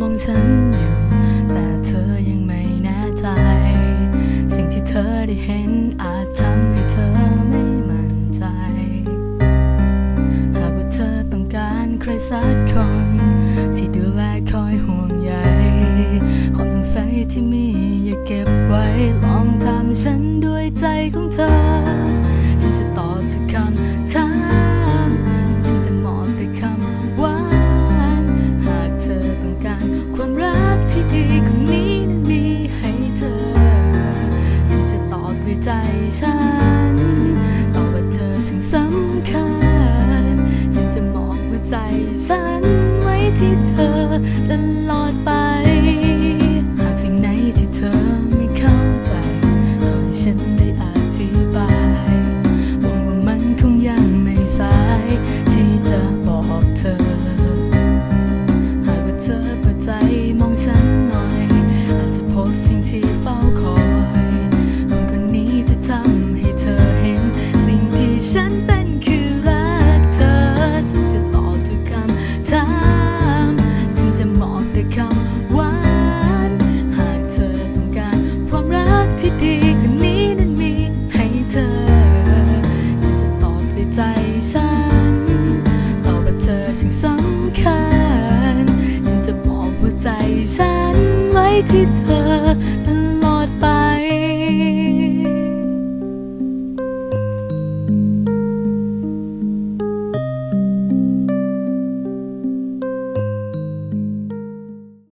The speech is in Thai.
มองฉันอยู่ แต่เธอยังไม่แน่ใจ สิ่งที่เธอได้เห็นอาจทำให้เธอไม่มั่นใจ หากว่าเธอต้องการใครสักคน ที่ดูแลคอยห่วงใยความสงสัยที่มีอย่าเก็บไว้ลองถามฉันด้วยใจของเธอ ฉันจะตอบ ที่คงนี้นั้นมีให้เธอ ฉันจะตอบด้วยใจฉัน ตอบว่าเธอช่างสำคัญ ฉันจะมองหัวใจฉันไว้ที่เธอตลอดไป ฉันเป็นคือรักเธอฉันจะตอบทุกคำถามฉันจะมอบแต่คำหวานหากเธอต้องการความรักที่ดีกว่นี้นั้นมีให้เธอ ฉันจะตอบด้วยใจฉันตอบแบบเธอช่งสำคัญ ฉันจะมอบหัวใจฉันไว้ที่เธอ